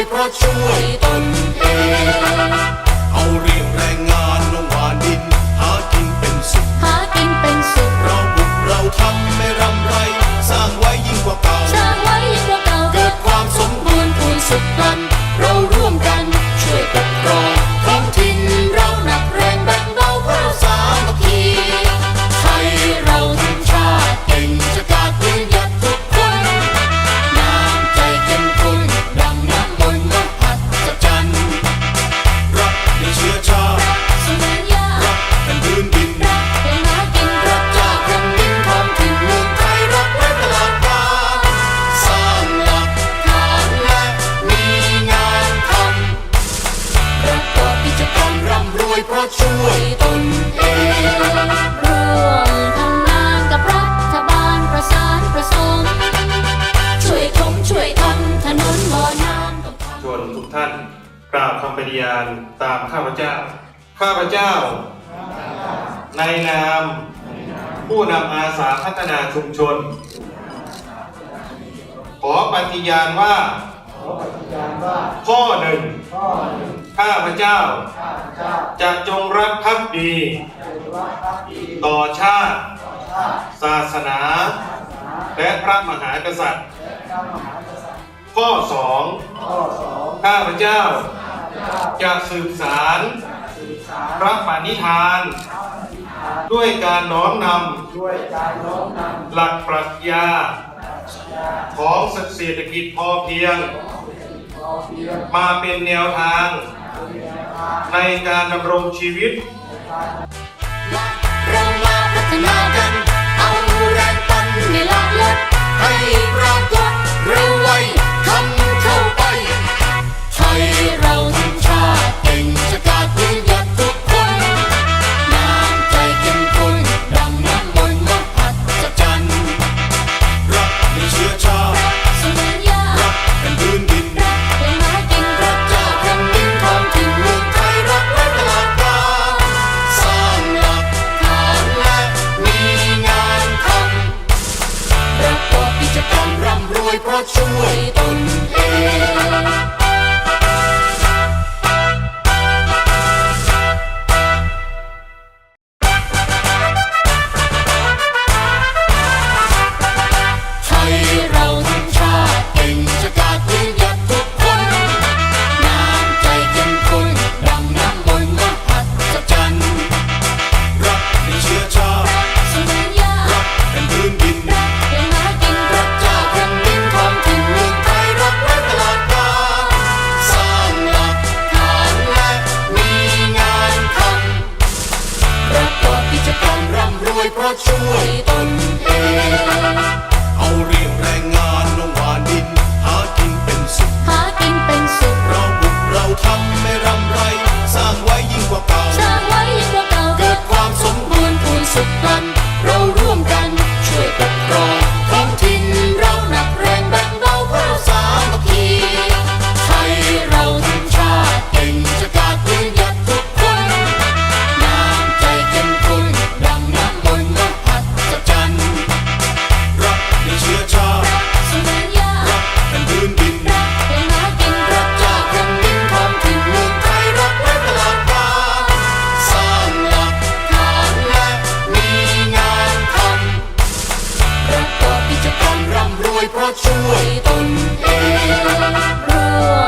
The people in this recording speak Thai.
ยเพราะช่วยตนเอง เอาเรียงแรงงาน ริยานตามข้าพเจ้า ข้าพเจ้า ในนาม ผู้นำอาสาพัฒนาชุมชน ขอปฏิญาณว่า ข้อหนึ่ง ข้าพเจ้า จะจงรักภักดี ต่อชาติ ศาสนา และพระมหากษัตริย์ ข้อสองข้าพเจ้า จะสืบสารพระปณิธาน ด้วยการน้อมนำหลักปรัชญา ของเศรษฐกิจพอเพียง มาเป็นแนวทาง ในการดำรงชีวิตเรามาพัฒนากัน เอาแรงปันในหลักลด ช่วยตนเองเพื่อ